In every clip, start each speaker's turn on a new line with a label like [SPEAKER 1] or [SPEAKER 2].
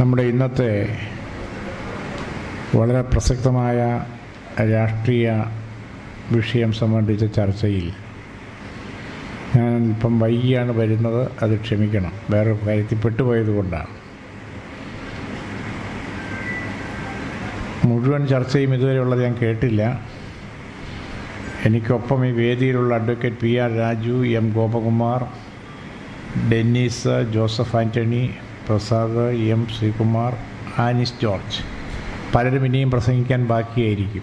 [SPEAKER 1] നമ്മുടെ ഇന്നത്തെ വളരെ പ്രസക്തമായ രാഷ്ട്രീയ വിഷയം സംബന്ധിച്ച ചർച്ചയിൽ ഞാൻ ഇപ്പം വൈകിയാണ് വരുന്നത്. അത് ക്ഷമിക്കണം. വേറെ കാര്യത്തിൽ പെട്ടുപോയത് കൊണ്ടാണ്. മുഴുവൻ ചർച്ചയും ഇതുവരെയുള്ളത് ഞാൻ കേട്ടില്ല. എനിക്കൊപ്പം ഈ വേദിയിലുള്ള advocate P R Raju M Gopakumar Dennis Joseph Antony Prasad M Sreekumar Anis George. പലരും ഇനിയും പ്രസംഗിക്കാൻ ബാക്കിയായിരിക്കും.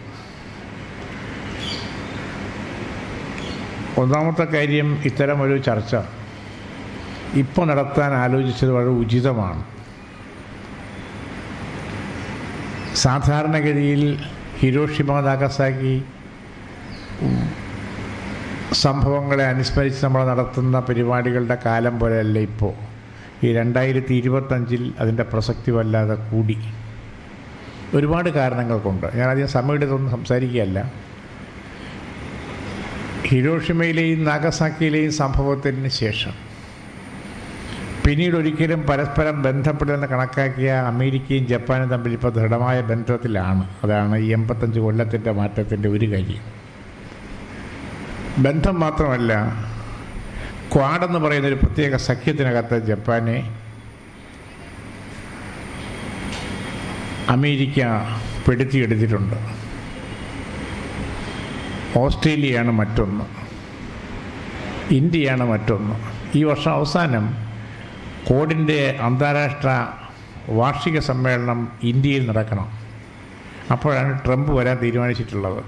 [SPEAKER 1] ഒന്നാമത്തെ കാര്യം ഇത്തരം ഒരു ചർച്ച. ഇപ്പോൾ നടത്താൻ ആലോചിച്ചത് വളരെ ഉചിതമാണ്. സാധാരണഗതിയിൽ ഹിരോഷിമ നാഗസാക്കി സംഭവങ്ങളെ അനുസ്മരിച്ച് നമ്മൾ നടത്തുന്ന പരിപാടികളുടെ കാലം പോലെയല്ല ഇപ്പോൾ ഈ രണ്ടായിരത്തി ഇരുപത്തഞ്ചിൽ അതിന്റെ പ്രസക്തി വല്ലാതെ കൂടി. ഒരുപാട് കാരണങ്ങൾ കൊണ്ട് ഞാൻ അധികം സമയമെടുത്തൊന്നും സംസാരിക്കുകയല്ല. ഹിരോഷിമയിലെയും നാഗസാക്കിയിലെയും സംഭവത്തിന് ശേഷം. പിന്നീട് ഒരിക്കലും പരസ്പരം ബന്ധപ്പെടുമെന്ന് കണക്കാക്കിയ അമേരിക്കയും ജപ്പാനും തമ്മിൽ ഇപ്പോൾ ദൃഢമായ ബന്ധത്തിലാണ്. അതാണ് ഈ എൺപത്തഞ്ച് കൊല്ലത്തിന്റെ മാറ്റത്തിന്റെ ഒരു കാര്യം. ബന്ധം മാത്രമല്ല ക്വാഡെന്ന് പറയുന്ന ഒരു പ്രത്യേക സഖ്യത്തിനകത്ത് ജപ്പാനെ അമേരിക്ക പെടുത്തിയെടുത്തിട്ടുണ്ട്. ഓസ്ട്രേലിയയാണ് മറ്റൊന്ന്. ഇന്ത്യയാണ് മറ്റൊന്ന്. ഈ വർഷം അവസാനം കോഡിന്റെ അന്താരാഷ്ട്ര വാർഷിക സമ്മേളനം ഇന്ത്യയിൽ നടക്കണം. അപ്പോഴാണ് ട്രംപ് വരാൻ തീരുമാനിച്ചിട്ടുള്ളത്.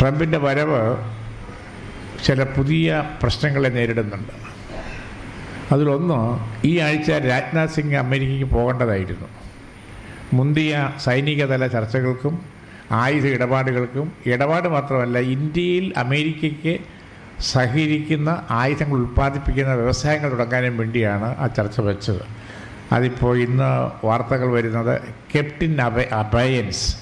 [SPEAKER 1] ട്രംപിന്റെ വരവ് ചില പുതിയ പ്രശ്നങ്ങളെ നേരിടുന്നുണ്ട്. അതിലൊന്ന് ഈ ആഴ്ച രാജ്നാഥ് സിംഗ് അമേരിക്കയ്ക്ക് പോകേണ്ടതായിരുന്നു. മുന്തിയ സൈനികതല ചർച്ചകൾക്കും ആയുധ ഇടപാടുകൾക്കും ഇടപാട് മാത്രമല്ല ഇന്ത്യയിൽ അമേരിക്കയ്ക്ക് സഹകരിക്കുന്ന ആയുധങ്ങൾ ഉൽപ്പാദിപ്പിക്കുന്ന വ്യവസായങ്ങൾ തുടങ്ങാനും വേണ്ടിയാണ് ആ ചർച്ച വെച്ചത്. അതിപ്പോൾ ഇന്ന് വാർത്തകൾ വരുന്നത് kept in അബ abeyance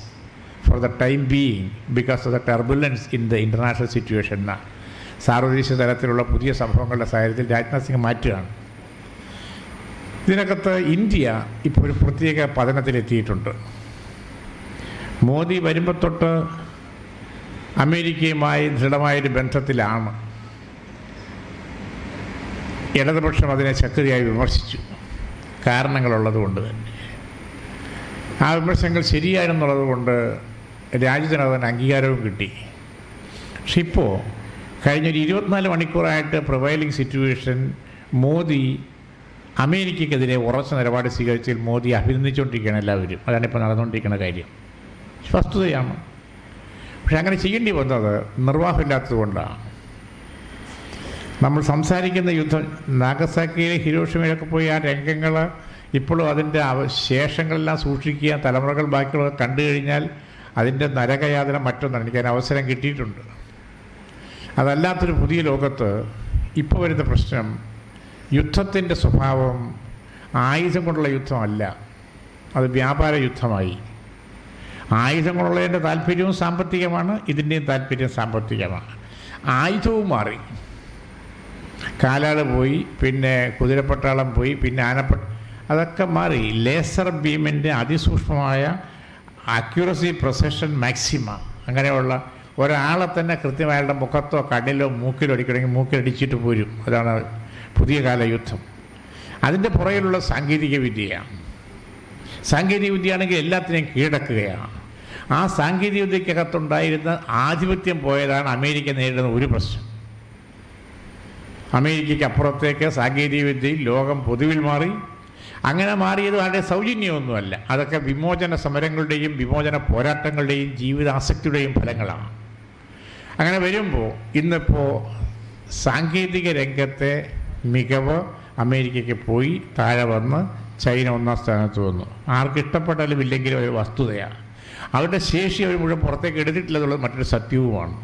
[SPEAKER 1] for the time being because of the turbulence in the international situation എന്ന സാർവദേശീയ തലത്തിലുള്ള പുതിയ സംഭവങ്ങളുടെ സാഹചര്യത്തിൽ രാജ്നാഥ് സിംഗ് മാറ്റുകയാണ്. ഇതിനകത്ത് ഇന്ത്യ ഇപ്പോൾ ഒരു പ്രത്യേക പതനത്തിലെത്തിയിട്ടുണ്ട്. മോദി വരുമ്പോൾ തൊട്ട് അമേരിക്കയുമായി ദൃഢമായൊരു ബന്ധത്തിലാണ്. ഇടതുപക്ഷം അതിനെ ശക്തിയായി വിമർശിച്ചു. കാരണങ്ങളുള്ളത് കൊണ്ട് തന്നെ. ആ വിമർശനങ്ങൾ ശരിയായിരുന്നുള്ളത് കൊണ്ട് രാജ്യത്തിന് അതിന് അംഗീകാരവും കിട്ടി. പക്ഷെ ഇപ്പോൾ കഴിഞ്ഞൊരു ഇരുപത്തിനാല് മണിക്കൂറായിട്ട് പ്രൊവൈലിംഗ് സിറ്റുവേഷൻ മോദി അമേരിക്കക്കെതിരെ ഉറച്ച നിലപാട് സ്വീകരിച്ചതിൽ മോദി അഭിനന്ദിച്ചുകൊണ്ടിരിക്കുകയാണ് എല്ലാവരും. അതാണ് ഇപ്പോൾ നടന്നുകൊണ്ടിരിക്കുന്ന കാര്യം. വസ്തുതയാണ്. പക്ഷെ അങ്ങനെ ചെയ്യേണ്ടി വന്നത് നിർവാഹമില്ലാത്തത് കൊണ്ടാണ്. നമ്മൾ സംസാരിക്കുന്ന യുദ്ധം നാഗസാക്കിയിലെ ഹിരോഷിമയിലൊക്കെ പോയി ആ രംഗങ്ങൾ ഇപ്പോഴും അതിന്റെ ശേഷങ്ങളെല്ലാം സൂക്ഷിക്കുക തലമുറകൾ ബാക്കിയുള്ളത് കണ്ടു കഴിഞ്ഞാൽ അതിന്റെ നരകയാതന മറ്റൊന്നാണ്. എനിക്കതിന് അവസരം കിട്ടിയിട്ടുണ്ട്. അതല്ലാത്തൊരു പുതിയ ലോകത്ത് ഇപ്പോൾ വരുന്ന പ്രശ്നം യുദ്ധത്തിന്റെ സ്വഭാവം ആയുധം കൊണ്ടുള്ള യുദ്ധമല്ല. അത് വ്യാപാര യുദ്ധമായി. ആയുധം കൊണ്ടുള്ളതിന്റെ താല്പര്യവും സാമ്പത്തികമാണ് ഇതിന്റെയും താല്പര്യം സാമ്പത്തികമാണ്. ആയുധവും മാറി. കാലാൾ പോയി പിന്നെ കുതിരപ്പട്ടാളം പോയി പിന്നെ ആനപ്പ അതൊക്കെ മാറി. ലേസർ ബീമിന്റെ അതിസൂക്ഷ്മമായ അക്യൂറസി പ്രൊസഷൻ മാക്സിമ അങ്ങനെയുള്ള ഒരാളെ തന്നെ കൃത്യമായുള്ള മുഖത്തോ കണ്ണിലോ മൂക്കിലോ അടിക്കണമെങ്കിൽ മൂക്കിലടിച്ചിട്ട് പോരും. അതാണ് പുതിയ കാല യുദ്ധം. അതിന്റെ പുറകിലുള്ള സാങ്കേതിക വിദ്യയാണ്. സാങ്കേതിക വിദ്യയാണെങ്കിൽ എല്ലാത്തിനെയും കീഴടക്കുകയാണ്. ആ സാങ്കേതിക വിദ്യക്കകത്തുണ്ടായിരുന്ന ആധിപത്യം പോയതാണ് അമേരിക്ക നേരിടുന്ന ഒരു പ്രശ്നം. അമേരിക്കയ്ക്ക് അപ്പുറത്തേക്ക് സാങ്കേതിക വിദ്യയിൽ ലോകം പൊതുവിൽ മാറി. അങ്ങനെ മാറിയത് വളരെ സൗജന്യമൊന്നുമല്ല. അതൊക്കെ വിമോചന സമരങ്ങളുടെയും വിമോചന പോരാട്ടങ്ങളുടെയും ജീവിതാസക്തിയുടെയും ഫലങ്ങളാണ്. അങ്ങനെ വരുമ്പോൾ ഇന്നിപ്പോൾ സാങ്കേതിക രംഗത്തെ മികവ് അമേരിക്കയ്ക്ക് പോയി താഴെ വന്ന് ചൈന ഒന്നാം സ്ഥാനത്ത് വന്നു. ആർക്ക് ഇഷ്ടപ്പെട്ടാലും ഇല്ലെങ്കിലും ഒരു വസ്തുതയാണ് അവരുടെ ശേഷി അവർ മുഴുവൻ പുറത്തേക്ക് എടുത്തിട്ടില്ലെന്നുള്ളത് മറ്റൊരു സത്യവുമാണ്.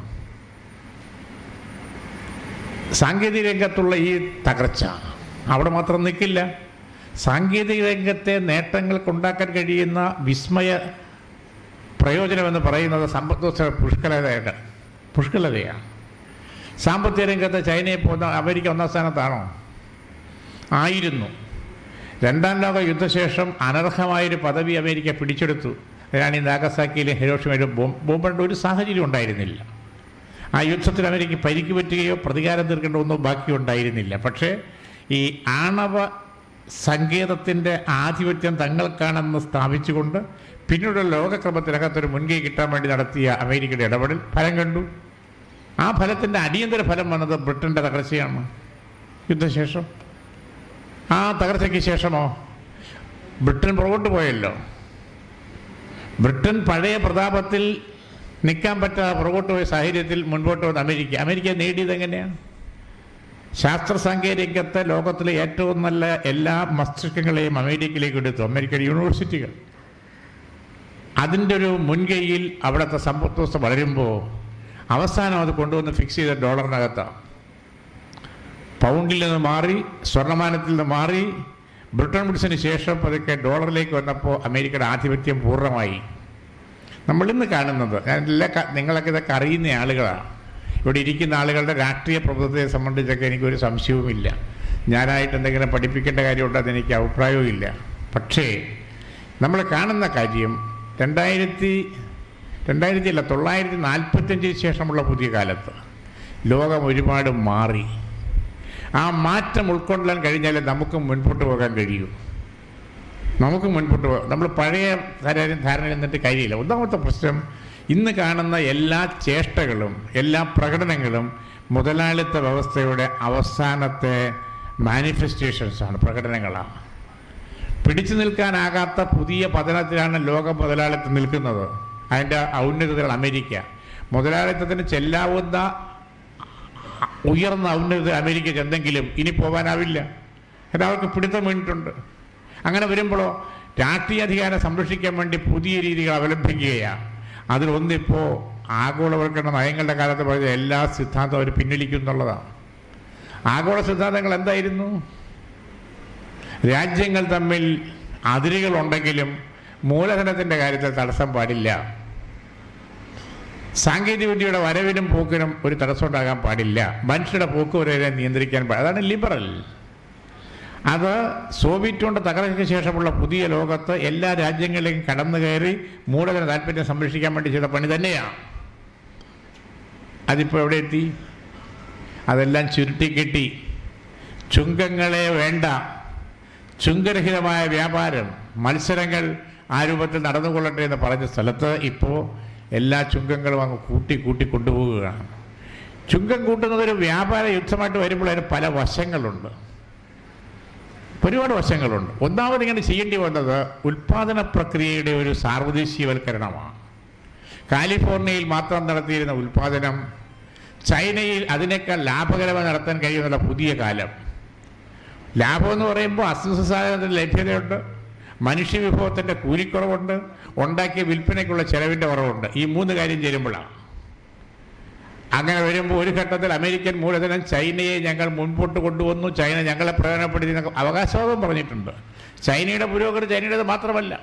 [SPEAKER 1] സാങ്കേതിക രംഗത്തുള്ള ഈ തകർച്ച അവിടെ മാത്രം നിൽക്കില്ല. സാങ്കേതിക രംഗത്തെ നേട്ടങ്ങൾക്കുണ്ടാക്കാൻ കഴിയുന്ന വിസ്മയ പ്രയോജനമെന്ന് പറയുന്നത് സമ്പദ് വ്യവസ്ഥ പുഷ്കലതയാണ് സാമ്പത്തിക രംഗത്ത് ചൈനയെ പോകുന്ന അമേരിക്ക ഒന്നാം സ്ഥാനത്താണോ? ആയിരുന്നു. രണ്ടാം ലോക യുദ്ധശേഷം അനർഹമായൊരു പദവി അമേരിക്ക പിടിച്ചെടുത്തു. അതിനാണ് ഈ നാഗസാക്കിയിലെ ഹിരോഷിമയിലും ബോംബ് ഒരു സാഹചര്യം ഉണ്ടായിരുന്നില്ല. ആ യുദ്ധത്തിൽ അമേരിക്ക പരിക്ക് പറ്റുകയോ പ്രതികാരം തീർക്കേണ്ട ഒന്നും ബാക്കി ഉണ്ടായിരുന്നില്ല. പക്ഷേ ഈ ആണവ സങ്കേതത്തിന്റെ ആധിപത്യം തങ്ങൾക്കാണെന്ന് സ്ഥാപിച്ചുകൊണ്ട് പിന്നീട് ലോകക്രമത്തിനകത്തൊരു മുൻകൈ കിട്ടാൻ വേണ്ടി നടത്തിയ അമേരിക്കയുടെ ഇടപെടൽ ഫലം കണ്ടു. ആ ഫലത്തിന്റെ അടിയന്തര ഫലം വന്നത് ബ്രിട്ടന്റെ തകർച്ചയാണ്. യുദ്ധശേഷം. ആ തകർച്ചയ്ക്ക് ശേഷമോ? ബ്രിട്ടൻ പുറകോട്ട് പോയല്ലോ. ബ്രിട്ടൻ പഴയ പ്രതാപത്തിൽ നിൽക്കാൻ പറ്റാതെ പുറകോട്ട് പോയ സാഹചര്യത്തിൽ മുൻപോട്ട് വന്ന അമേരിക്ക. അമേരിക്ക നേടിയത് എങ്ങനെയാണ്? ശാസ്ത്ര സാങ്കേതികത്തെ ലോകത്തിലെ ഏറ്റവും നല്ല എല്ലാ മസ്തിഷ്കങ്ങളെയും അമേരിക്കയിലേക്ക് എടുത്തു. അമേരിക്കൻ യൂണിവേഴ്സിറ്റികൾ. അതിന്റെ ഒരു മുൻകൈയിൽ അവിടുത്തെ സമ്പദ് വ്യവസ്ഥ വളരുമ്പോൾ അവസാനം അത് കൊണ്ടുവന്ന് ഫിക്സ് ചെയ്ത ഡോളറിനകത്താണ് പൗണ്ടിൽ നിന്ന് മാറി സ്വർണമാനത്തിൽ നിന്ന് മാറി ബ്രിട്ടൻ വുഡ്സിന് ശേഷം പതുക്കെ ഡോളറിലേക്ക് വന്നപ്പോൾ അമേരിക്കയുടെ ആധിപത്യം പൂർണമായി. നമ്മൾ ഇന്ന് കാണുന്നത് ഞാൻ എല്ലാ നിങ്ങളൊക്കെ ഇതൊക്കെ അറിയുന്ന ആളുകളാണ് ഇവിടെ ഇരിക്കുന്ന ആളുകളുടെ രാഷ്ട്രീയ പ്രബുദ്ധത്തെ സംബന്ധിച്ചൊക്കെ എനിക്കൊരു സംശയവുമില്ല. ഞാനായിട്ട് എന്തെങ്കിലും പഠിപ്പിക്കേണ്ട കാര്യമുണ്ടോ എനിക്ക് അഭിപ്രായവും ഇല്ല പക്ഷേ നമ്മൾ കാണുന്ന കാര്യം രണ്ടായിരത്തി രണ്ടായിരത്തി അല്ല തൊള്ളായിരത്തി നാൽപ്പത്തഞ്ചിന് ശേഷമുള്ള പുതിയ കാലത്ത് ലോകം ഒരുപാട് മാറി. ആ മാറ്റം ഉൾക്കൊള്ളാൻ കഴിഞ്ഞാലേ നമുക്ക് മുൻപോട്ട് പോകാൻ കഴിയൂ. നമുക്ക് മുൻപോട്ട് പോകാം നമ്മൾ പഴയ ധാരണ ധാരണയിൽ കാര്യമില്ല. ഒന്നാമത്തെ പ്രശ്നം ഇന്ന് കാണുന്ന എല്ലാ ചേഷ്ടകളും എല്ലാ പ്രകടനങ്ങളും മുതലാളിത്ത വ്യവസ്ഥയുടെ അവസാനത്തെ മാനിഫെസ്റ്റേഷൻസാണ് പ്രകടനങ്ങളാണ്. പിടിച്ചു നിൽക്കാനാകാത്ത പുതിയ പതനത്തിലാണ് ലോക മുതലാളിത്തം നിൽക്കുന്നത്. അതിന്റെ ഔന്നതകൾ അമേരിക്ക. മുതലാളിത്തത്തിന് ചെല്ലാവുന്ന ഉയർന്ന ഔന്നത അമേരിക്കയ്ക്ക് എന്തെങ്കിലും ഇനി പോകാനാവില്ല എല്ലാവർക്കും പിടുത്തം വീണിട്ടുണ്ട്. അങ്ങനെ വരുമ്പോഴോ രാഷ്ട്രീയ അധികാരം സംരക്ഷിക്കാൻ വേണ്ടി പുതിയ രീതികൾ അവലംബിക്കുകയാണ് അതിലൊന്നിപ്പോൾ ആഗോളവൽക്കരണ നയങ്ങളുടെ കാലത്ത് പറഞ്ഞ എല്ലാ സിദ്ധാന്തവും അവർ പിൻവലിക്കും എന്നുള്ളതാണ് ആഗോള സിദ്ധാന്തങ്ങൾ എന്തായിരുന്നു? രാജ്യങ്ങൾ തമ്മിൽ അതിരുകളുണ്ടെങ്കിലും മൂലധനത്തിന്റെ കാര്യത്തിൽ തടസ്സം പാടില്ല. സാങ്കേതികവിദ്യയുടെ വരവിനും പോക്കിനും ഒരു തടസ്സം ഉണ്ടാകാൻ പാടില്ല. മനുഷ്യരുടെ വരെ നിയന്ത്രിക്കാൻ പാടില്ല. അതാണ് ലിബറൽ. അത് സോവിയറ്റ് കൊണ്ട് തകർച്ചയ്ക്ക് ശേഷമുള്ള പുതിയ ലോകത്ത് എല്ലാ രാജ്യങ്ങളിലേക്കും കടന്നു കയറി മൂലധന താല്പര്യം സംരക്ഷിക്കാൻ വേണ്ടി ചെയ്ത പണി തന്നെയാണ്. അതിപ്പോൾ എവിടെ എത്തി? അതെല്ലാം ചുരുട്ടിക്കെട്ടി ചുങ്കങ്ങളെ വേണ്ട. ചുങ്കരഹിതമായ വ്യാപാരം മത്സരങ്ങൾ ആ രൂപത്തിൽ നടന്നുകൊള്ളട്ടെ എന്ന് പറഞ്ഞ സ്ഥലത്ത് ഇപ്പോൾ എല്ലാ ചുങ്കങ്ങളും അങ്ങ് കൂട്ടി കൂട്ടി കൊണ്ടുപോവുകയാണ്. ചുങ്കം കൂട്ടുന്നത് ഒരു വ്യാപാര യുദ്ധമായിട്ട് വരുമ്പോൾ അതിന് പല വശങ്ങളുണ്ട്. ഒരുപാട് വശങ്ങളുണ്ട്. ഒന്നാമത് ഇങ്ങനെ ചെയ്യേണ്ടി വന്നത് ഉൽപാദന പ്രക്രിയയുടെ ഒരു സാർവദേശീയവൽക്കരണമാണ്. കാലിഫോർണിയയിൽ മാത്രം നടത്തിയിരുന്ന ഉൽപാദനം ചൈനയിൽ അതിനേക്കാൾ ലാഭകരമായി നടത്താൻ കഴിയുന്നുള്ള പുതിയ കാലം. ലാഭം എന്ന് പറയുമ്പോൾ സാധനത്തിന്റെ ലഭ്യതയുണ്ട്. മനുഷ്യ വിഭവത്തിന്റെ കൂലിക്കുറവുണ്ട് ഉണ്ടാക്കിയ വിൽപ്പനയ്ക്കുള്ള ചെലവിന്റെ കുറവുണ്ട്. ഈ മൂന്ന് കാര്യം ചേരുമ്പോഴാണ്. അങ്ങനെ വരുമ്പോൾ ഒരു ഘട്ടത്തിൽ അമേരിക്കൻ മൂലധനം ചൈനയെ ഞങ്ങൾ മുൻപോട്ട് കൊണ്ടുവന്നു. ചൈന ഞങ്ങളെ പ്രയോജനപ്പെടുത്തി അവകാശവാദം പറഞ്ഞിട്ടുണ്ട്. ചൈനയുടെ പുരോഗതി ചൈനയുടേത് മാത്രമല്ല.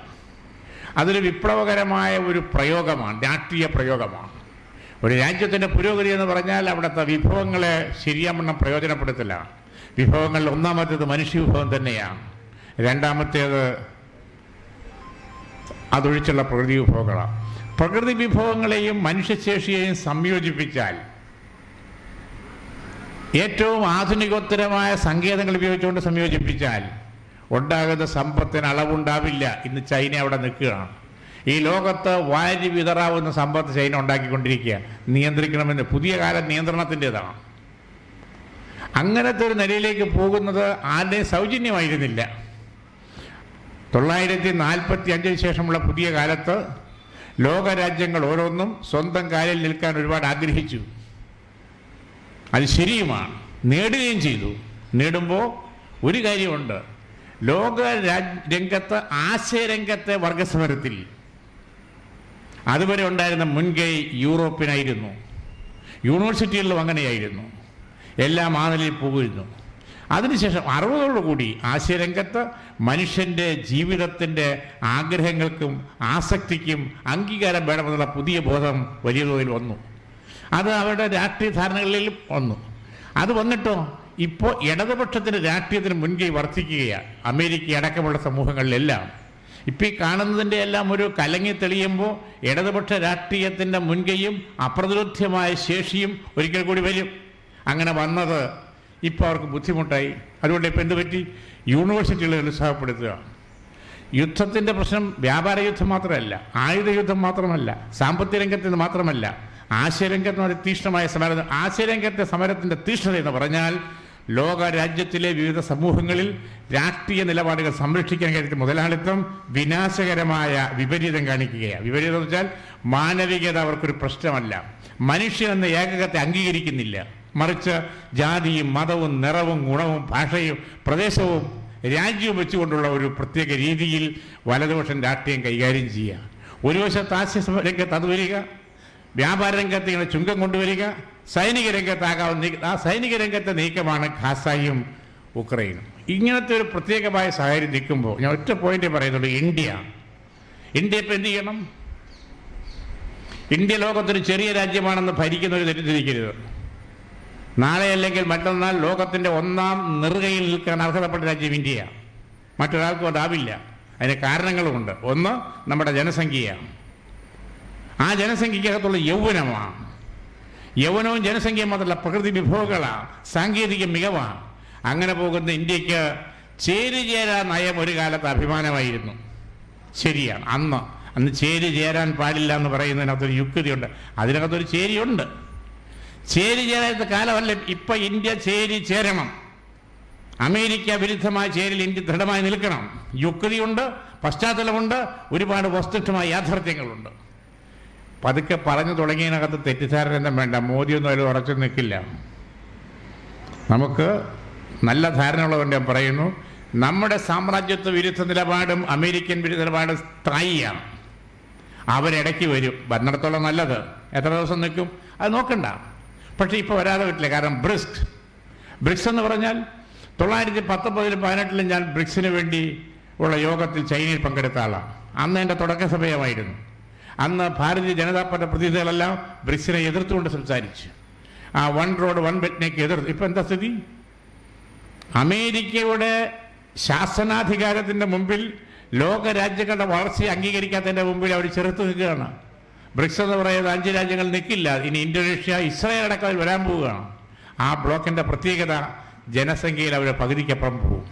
[SPEAKER 1] അതൊരു വിപ്ലവകരമായ ഒരു പ്രയോഗമാണ് രാഷ്ട്രീയ പ്രയോഗമാണ്. ഒരു രാജ്യത്തിന്റെ പുരോഗതി എന്ന് പറഞ്ഞാൽ അവിടുത്തെ വിഭവങ്ങളെ ശരിയാവണ്ണം പ്രയോജനപ്പെടുത്തില്ല. വിഭവങ്ങളിൽ ഒന്നാമത്തേത് മനുഷ്യ വിഭവം തന്നെയാണ്. രണ്ടാമത്തേത് അതൊഴിച്ചുള്ള പ്രകൃതി വിഭവങ്ങളാണ് പ്രകൃതി വിഭവങ്ങളെയും മനുഷ്യശേഷിയെയും സംയോജിപ്പിച്ചാൽ ഏറ്റവും ആധുനികോത്തരമായ സങ്കേതങ്ങൾ ഉപയോഗിച്ചുകൊണ്ട് സംയോജിപ്പിച്ചാൽ ഉണ്ടാകുന്ന സമ്പത്തിന് അളവുണ്ടാവില്ല. ഇന്ന് ചൈന അവിടെ നിൽക്കുകയാണ്. ഈ ലോകത്ത് വാരി വിതറാവുന്ന സമ്പത്ത് ചൈന ഉണ്ടാക്കിക്കൊണ്ടിരിക്കുക നിയന്ത്രിക്കണമെന്ന്. പുതിയ കാല നിയന്ത്രണത്തിന്റെതാണ്. അങ്ങനത്തെ ഒരു നിലയിലേക്ക് പോകുന്നത് ആരുടെയും സൗജന്യമായിരുന്നില്ല. തൊള്ളായിരത്തി നാൽപ്പത്തി അഞ്ചിന് ശേഷമുള്ള പുതിയ കാലത്ത് ലോകരാജ്യങ്ങൾ ഓരോന്നും സ്വന്തം കാലിൽ നിൽക്കാൻ ഒരുപാട് ആഗ്രഹിച്ചു. അത് ശരിയുമാണ്. നേടുകയും ചെയ്തു. നേടുമ്പോൾ ഒരു കാര്യമുണ്ട്. ലോക രംഗത്ത് ആശയരംഗത്തെ വർഗസമരത്തിൽ അതുവരെ ഉണ്ടായിരുന്ന മുൻകൈ യൂറോപ്പിനായിരുന്നു യൂണിവേഴ്സിറ്റികളിലും അങ്ങനെയായിരുന്നു. എല്ലാം ആ നിലയിൽ പോകുന്നു അതിനുശേഷം അറുപതോടുകൂടി ആശയരംഗത്ത് മനുഷ്യന്റെ ജീവിതത്തിന്റെ ആഗ്രഹങ്ങൾക്കും ആസക്തിക്കും അംഗീകാരം വേണമെന്നുള്ള പുതിയ ബോധം വലിയ തോതിൽ വന്നു. അത് അവരുടെ രാഷ്ട്രീയ ധാരണകളിൽ വന്നു. അത് വന്നിട്ടോ ഇപ്പോൾ ഇടതുപക്ഷത്തിന്റെ രാഷ്ട്രീയത്തിന് മുൻകൈ വർദ്ധിക്കുകയാണ് അമേരിക്ക അടക്കമുള്ള സമൂഹങ്ങളിലെല്ലാം. ഇപ്പോൾ ഈ കാണുന്നതിന്റെ എല്ലാം ഒരു കലങ്ങി തെളിയുമ്പോൾ ഇടതുപക്ഷ രാഷ്ട്രീയത്തിന്റെ മുൻകൈയും അപ്രതിരോധ്യമായ ശേഷിയും ഒരിക്കൽ കൂടി വരും. അങ്ങനെ വന്നത് ഇപ്പോൾ അവർക്ക് ബുദ്ധിമുട്ടായി. അതുകൊണ്ട് ഇപ്പോൾ എന്ത് പറ്റി? യൂണിവേഴ്സിറ്റികളെ നിരുത്സാഹപ്പെടുത്തുക യുദ്ധത്തിന്റെ പ്രശ്നം വ്യാപാര യുദ്ധം മാത്രമല്ല ആയുധ യുദ്ധം മാത്രമല്ല സാമ്പത്തിക രംഗത്ത് മാത്രമല്ല. ആശയരംഗത്ത് ഒരു തീക്ഷ്ണമായ സമരം ആശയരംഗത്തെ സമരത്തിന്റെ തീക്ഷ്ണത എന്ന് പറഞ്ഞാൽ ലോക രാജ്യത്തിലെ വിവിധ സമൂഹങ്ങളിൽ രാഷ്ട്രീയ നിലപാടുകൾ സംരക്ഷിക്കാൻ കഴിയുന്ന മുതലാളിത്തം വിനാശകരമായ വിപരീതം കാണിക്കുകയാണ്. വിപരീതം എന്ന് വെച്ചാൽ മാനവികത അവർക്കൊരു പ്രശ്നമല്ല. മനുഷ്യൻ എന്ന ഏകകത്തെ അംഗീകരിക്കുന്നില്ല. മറിച്ച് ജാതിയും മതവും നിറവും ഗുണവും ഭാഷയും പ്രദേശവും രാജ്യവും വെച്ചുകൊണ്ടുള്ള ഒരു പ്രത്യേക രീതിയിൽ വലതുപക്ഷം രാഷ്ട്രീയം കൈകാര്യം ചെയ്യുക. ഒരു വശത്ത് ആശയ രംഗത്ത് അത് വരിക വ്യാപാര രംഗത്ത് ഇങ്ങനെ ചുങ്കം കൊണ്ടുവരിക സൈനിക രംഗത്താകാവുന്ന ആ സൈനിക രംഗത്തെ നീക്കമാണ് ഖാസായും ഉക്രൈനും. ഇങ്ങനത്തെ ഒരു പ്രത്യേകമായ സാഹചര്യം നിൽക്കുമ്പോൾ ഞാൻ ഒറ്റ പോയിന്റ് പറയുന്നുള്ളൂ ഇന്ത്യ. ഇന്ത്യ ഇപ്പം എന്ത് ചെയ്യണം? ഇന്ത്യ ലോകത്തൊരു ചെറിയ രാജ്യമാണെന്ന് ഭരിക്കുന്നവർ തെറ്റിദ്ധരിക്കരുത്. നാളെ അല്ലെങ്കിൽ മറ്റന്നാൾ ലോകത്തിന്റെ ഒന്നാം നെറുകയിൽ നിൽക്കാൻ അർഹതപ്പെട്ട രാജ്യം ഇന്ത്യ. മറ്റൊരാൾക്കും അതാവില്ല അതിന് കാരണങ്ങളുമുണ്ട്. ഒന്ന് നമ്മുടെ ജനസംഖ്യയാണ് ആ ജനസംഖ്യക്കകത്തുള്ള യൗവനമാണ് യൗവനവും ജനസംഖ്യയും മാത്രമല്ല പ്രകൃതി വിഭവങ്ങളാണ് സാങ്കേതിക മികവാണ്. അങ്ങനെ പോകുന്ന ഇന്ത്യയ്ക്ക് ചേരുചേരാ നയം ഒരു കാലത്ത് അഭിമാനമായിരുന്നു. ശരിയാണ്. അന്ന് അന്ന് ചേരി ചേരാൻ പാടില്ല എന്ന് പറയുന്നതിനകത്തൊരു യുക്തിയുണ്ട്. അതിനകത്തൊരു ചേരിയുണ്ട്. ചേരി ചേരാത്ത കാലമല്ല ഇപ്പൊ ഇന്ത്യ ചേരി ചേരണം. അമേരിക്ക വിരുദ്ധമായ ചേരിൽ ഇന്ത്യ ദൃഢമായി നിൽക്കണം. യുക്തിയുണ്ട് പശ്ചാത്തലമുണ്ട് ഒരുപാട് വസ്തുഷ്ടമായ യാഥാർത്ഥ്യങ്ങളുണ്ട്. പതുക്കെ പറഞ്ഞു തുടങ്ങിയതിനകത്ത് തെറ്റിദ്ധാരണയൊന്നും വേണ്ട. മോദിയൊന്നും അതിൽ ഉറച്ചു നിൽക്കില്ല. നമുക്ക് നല്ല ധാരണയുള്ളതുകൊണ്ട് ഞാൻ പറയുന്നു നമ്മുടെ സാമ്രാജ്യത്വ വിരുദ്ധ നിലപാടും അമേരിക്കൻ വിരുദ്ധ നിലപാടും സ്ഥായിയാണ്. അവരിടയ്ക്ക് വരും. ഭരണത്തോളം നല്ലത്. എത്ര ദിവസം നിൽക്കും? അത് നോക്കണ്ട. പക്ഷേ ഇപ്പോൾ വരാതെ പറ്റില്ല കാരണം ബ്രിക്സ് ബ്രിക്സ് എന്ന് പറഞ്ഞാൽ തൊള്ളായിരത്തി പത്തൊമ്പതിലും പതിനെട്ടിലും ഞാൻ ബ്രിക്സിന് വേണ്ടി ഉള്ള യോഗത്തിൽ ചൈനയിൽ പങ്കെടുത്ത ആളാണ്. അന്ന് എന്റെ തുടക്ക സമയമായിരുന്നു. അന്ന് ഭാരതീയ ജനതാ പാർട്ടി പ്രതിനിധികളെല്ലാം ബ്രിക്സിനെ എതിർത്തുകൊണ്ട് സംസാരിച്ചു. ആ വൺ റോഡ് വൺ ബെറ്റിനേക്ക് എതിർത്ത്. ഇപ്പം എന്താ സ്ഥിതി? അമേരിക്കയുടെ ശാസനാധികാരത്തിന്റെ മുമ്പിൽ ലോകരാജ്യങ്ങളുടെ വളർച്ചയെ അംഗീകരിക്കാത്തതിന്റെ മുമ്പിൽ അവർ ചെറുത്ത് നിൽക്കുകയാണ്. ബ്രിക്സ് എന്ന് പറയുന്നത് അഞ്ച് രാജ്യങ്ങൾ നിൽക്കില്ല ഇനി ഇന്തോനേഷ്യ ഇസ്രായേൽ അടക്കം അതിൽ വരാൻ പോവുകയാണ്. ആ ബ്ലോക്കിന്റെ പ്രത്യേകത ജനസംഖ്യയിൽ അവർ പകുതിക്കപ്പുറം പോകും.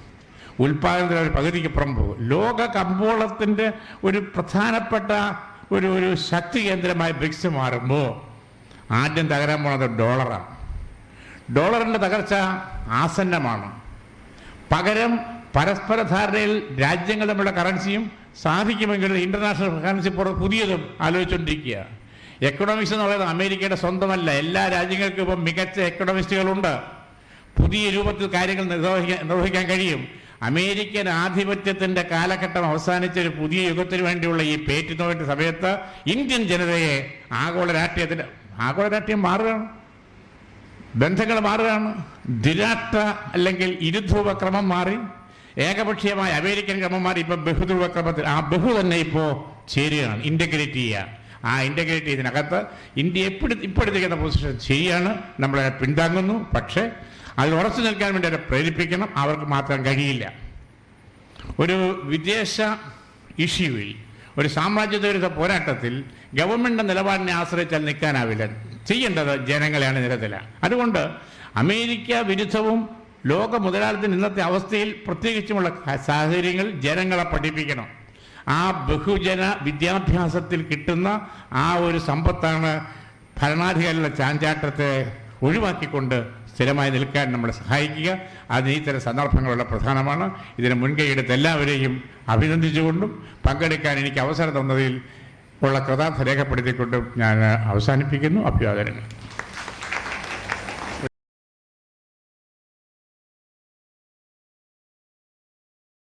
[SPEAKER 1] ഉൽപാദനത്തിൽ അവർ പകുതിക്കപ്പുറം പോകും. ലോക കമ്പോളത്തിന്റെ ഒരു പ്രധാനപ്പെട്ട ഒരു ഒരു ശക്തി കേന്ദ്രമായി ബ്രിക്സ് മാറുമ്പോൾ ആദ്യം തകരാൻ പോണത് ഡോളറാണ്. ഡോളറിന്റെ തകർച്ച ആസന്നമാണ്. പകരം പരസ്പര ധാരണയിൽ രാജ്യങ്ങൾ തമ്മിലുള്ള കറൻസിയും സാധിക്കുമെങ്കിൽ ഇന്റർനാഷണൽ കറൻസി പുതിയതും ആലോചിച്ചുകൊണ്ടിരിക്കുക എക്കണോമിക്സ് എന്ന് പറയുന്നത് അമേരിക്കയുടെ സ്വന്തമല്ല. എല്ലാ രാജ്യങ്ങൾക്കും ഇപ്പം മികച്ച എക്കണോമിസ്റ്റുകളുണ്ട് പുതിയ രൂപത്തിൽ കാര്യങ്ങൾ നിർവഹിക്കാൻ നിർവഹിക്കാൻ കഴിയും. അമേരിക്കൻ ആധിപത്യത്തിന്റെ കാലഘട്ടം അവസാനിച്ച ഒരു പുതിയ യുഗത്തിന് വേണ്ടിയുള്ള ഈ പേറ്റുനോയുടെ സമയത്ത് ഇന്ത്യൻ ജനതയെ ആഗോള രാഷ്ട്രീയത്തിന്റെ ആഗോള രാഷ്ട്രീയം മാറുകയാണ്. ബന്ധങ്ങൾ മാറുകയാണ്. ദ്വിരാഷ്ട്ര അല്ലെങ്കിൽ ഇരുധ്രുവ ക്രമം മാറി. ഏകപക്ഷീയമായ അമേരിക്കൻ ക്രമന്മാർ മാറി ഇപ്പൊ ബഹുധ്രുവ ക്രമത്തിൽ ആ ബഹു തന്നെ ഇപ്പോ ചേരുകയാണ് ഇന്റഗ്രേറ്റ് ചെയ്യുക. ആ ഇന്റഗ്രേറ്റ് ചെയ്തതിനകത്ത് ഇന്ത്യ എപ്പോഴും ഇപ്പോഴത്തേക്കുന്ന പൊസിഷൻ ശരിയാണ് നമ്മളെ പിന്താങ്ങുന്നു പക്ഷേ അതിൽ ഉറച്ചു നിൽക്കാൻ വേണ്ടി അവരെ പ്രേരിപ്പിക്കണം അവർക്ക് മാത്രം കഴിയില്ല. ഒരു വിദേശ ഇഷ്യൂവിൽ ഒരു സാമ്രാജ്യത്വ പോരാട്ടത്തിൽ ഗവൺമെന്റ് നിലപാടിനെ ആശ്രയിച്ചാൽ നിൽക്കാനാവില്ല. ചെയ്യേണ്ടത് ജനങ്ങളെയാണ് നിരത്തില അതുകൊണ്ട് അമേരിക്ക വിരുദ്ധവും ലോക മുതലാളിത്തത്തിന് ഇന്നത്തെ അവസ്ഥയിൽ പ്രത്യേകിച്ചുമുള്ള സാഹചര്യങ്ങൾ ജനങ്ങളെ പഠിപ്പിക്കണം. ആ ബഹുജന വിദ്യാഭ്യാസത്തിൽ കിട്ടുന്ന ആ ഒരു സമ്പത്താണ് ഭരണാധികാരികളുടെ ചാഞ്ചാട്ടത്തെ ഒഴിവാക്കിക്കൊണ്ട് സ്ഥിരമായി നിൽക്കാൻ നമ്മളെ സഹായിക്കുക. അത് ഈ തരം സന്ദർഭങ്ങളുള്ള പ്രധാനമാണ്. ഇതിന് മുൻകൈയെടുത്ത് എല്ലാവരെയും അഭിനന്ദിച്ചുകൊണ്ടും പങ്കെടുക്കാൻ എനിക്ക് അവസരം തന്നതിൽ ഉള്ള കൃതാർത്ഥ രേഖപ്പെടുത്തിക്കൊണ്ടും ഞാൻ അവസാനിപ്പിക്കുന്നു. അഭ്യാദനങ്ങൾ